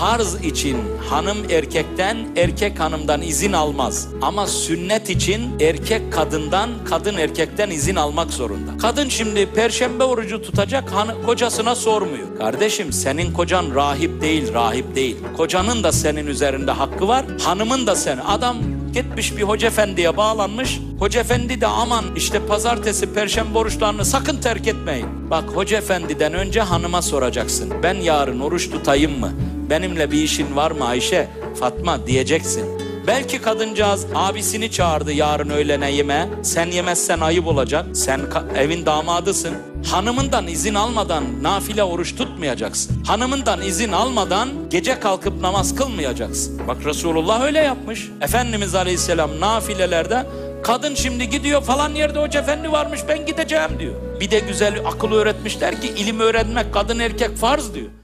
farz için hanım erkekten, erkek hanımdan izin almaz. Ama sünnet için erkek kadından, kadın erkekten izin almak zorunda. Kadın şimdi perşembe orucu tutacak, hanı, kocasına sormuyor. Kardeşim senin kocan rahip değil, rahip değil. Kocanın da senin üzerinde hakkı var, hanımın da senin. Adam Gitmiş bir hoca efendiye bağlanmış. Hoca efendi de aman işte pazartesi perşembe oruçlarını sakın terk etmeyin. Bak hoca efendiden önce hanıma soracaksın. Ben yarın oruç tutayım mı? Benimle bir işin var mı Ayşe? Fatma diyeceksin. Belki kadıncağız abisini çağırdı yarın öğlene yeme. Sen yemezsen ayıp olacak. Sen evin damadısın. Hanımından izin almadan nafile oruç tutmayacaksın. Hanımından izin almadan gece kalkıp namaz kılmayacaksın. Bak Resulullah öyle yapmış. Efendimiz Aleyhisselam nafilelerde kadın şimdi gidiyor falan yerde hoca efendi varmış ben gideceğim diyor. Bir de güzel akıl öğretmişler ki ilim öğrenmek kadın erkek farz diyor.